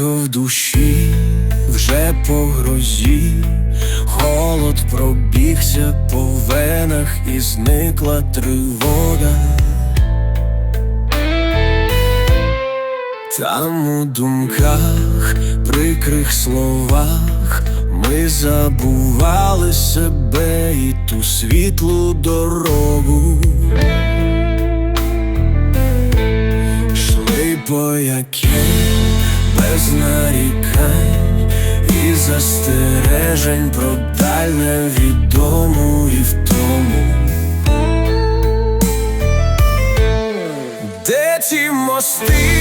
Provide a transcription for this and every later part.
В душі, вже по грозі, холод пробігся по венах і зникла тривога. Там у думках, прикрих словах ми забували себе і ту світлу дорогу. Шли по якій без нарікань і застережень про дальне відому і втому. Де ті мости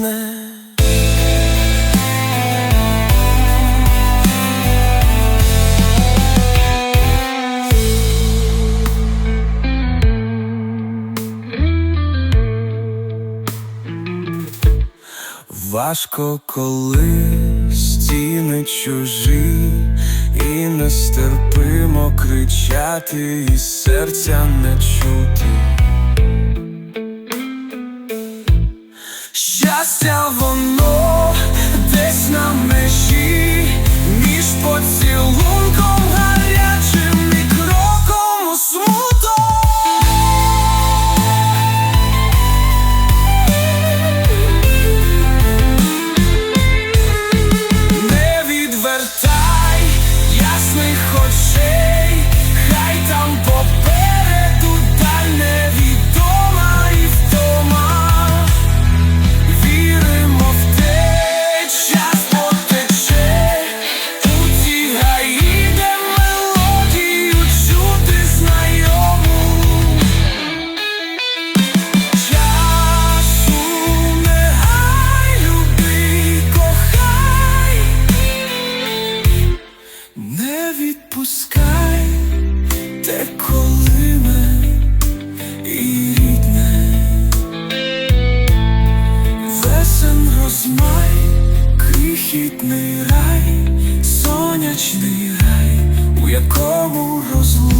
квітне. Важко, коли стіни чужі, і нестерпимо кричати, і серця не чути. Щастя, воно десь на межі, між поцілунком крихітний рай, сонячний рай, у якому розлука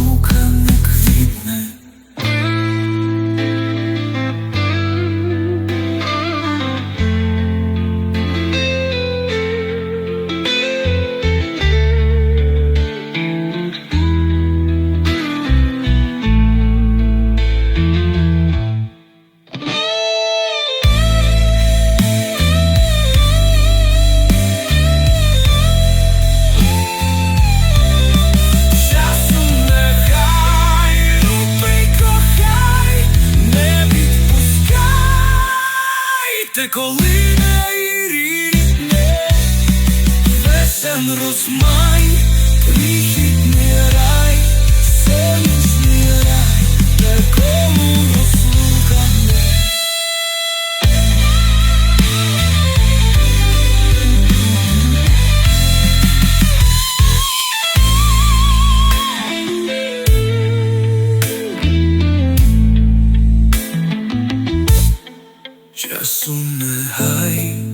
ти коли на і рідне, весен розмай, не рай, сонячний рай, такому розлука Es una high.